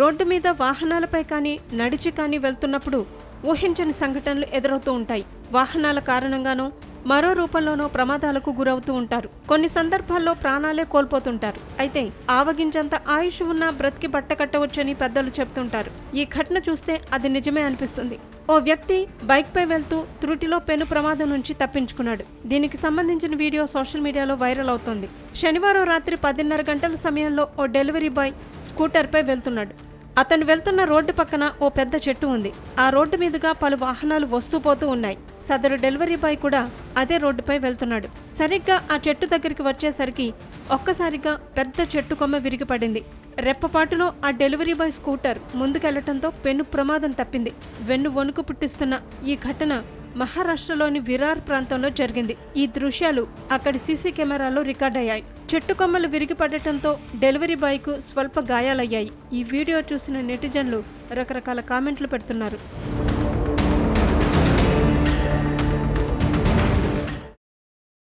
Road మీద వాహనాలపై కానీ నడిచి కానీ వెళ్తున్నప్పుడు ఊహించని సంఘటనలు ఎదురవుతూ ఉంటాయి. వాహనాల కారణంగానో మరో రూపంలోనో ప్రమాదాలకు గురవుతూ ఉంటారు. కొన్ని సందర్భాల్లో ప్రాణాలే కోల్పోతుంటారు. అయితే ఆవగించంత ఆయుష్ ఉన్న బ్రతికి బట్ట కట్టవచ్చని పెద్దలు చెప్తుంటారు. ఈ ఘటన చూస్తే అది నిజమే అనిపిస్తుంది. ఓ వ్యక్తి బైక్పై వెళ్తూ త్రుటిలో పెను ప్రమాదం నుంచి తప్పించుకున్నాడు. దీనికి సంబంధించిన వీడియో సోషల్ మీడియాలో వైరల్ అవుతోంది. శనివారం రాత్రి పదిన్నర గంటల సమయంలో ఓ డెలివరీ బాయ్ స్కూటర్పై వెళ్తున్నాడు. అతను వెళ్తున్న రోడ్డు పక్కన ఓ పెద్ద చెట్టు ఉంది. ఆ రోడ్డు మీదుగా పలు వాహనాలు వస్తూ పోతూ ఉన్నాయి. సదరు డెలివరీ బాయ్ కూడా అదే రోడ్డుపై వెళ్తున్నాడు. సరిగ్గా ఆ చెట్టు దగ్గరికి వచ్చేసరికి ఒక్కసారిగా పెద్ద చెట్టు కొమ్మ విరిగిపడింది. రెప్పపాటులో ఆ డెలివరీ బాయ్ స్కూటర్ ముందుకెళ్ళటంతో పెను ప్రమాదం తప్పింది. వెన్ను వణుకు పుట్టిస్తున్న ఈ ఘటన మహారాష్ట్రలోని విరార్ ప్రాంతంలో జరిగింది. ఈ దృశ్యాలు అక్కడి సీసీ కెమెరాలో రికార్డయ్యాయి. చెట్టు కొమ్మలు విరిగిపడటంతో డెలివరీ బాయ్కు స్వల్ప గాయాలయ్యాయి. ఈ వీడియో చూసిన నెటిజన్లు రకరకాల కామెంట్లు పెడుతున్నారు.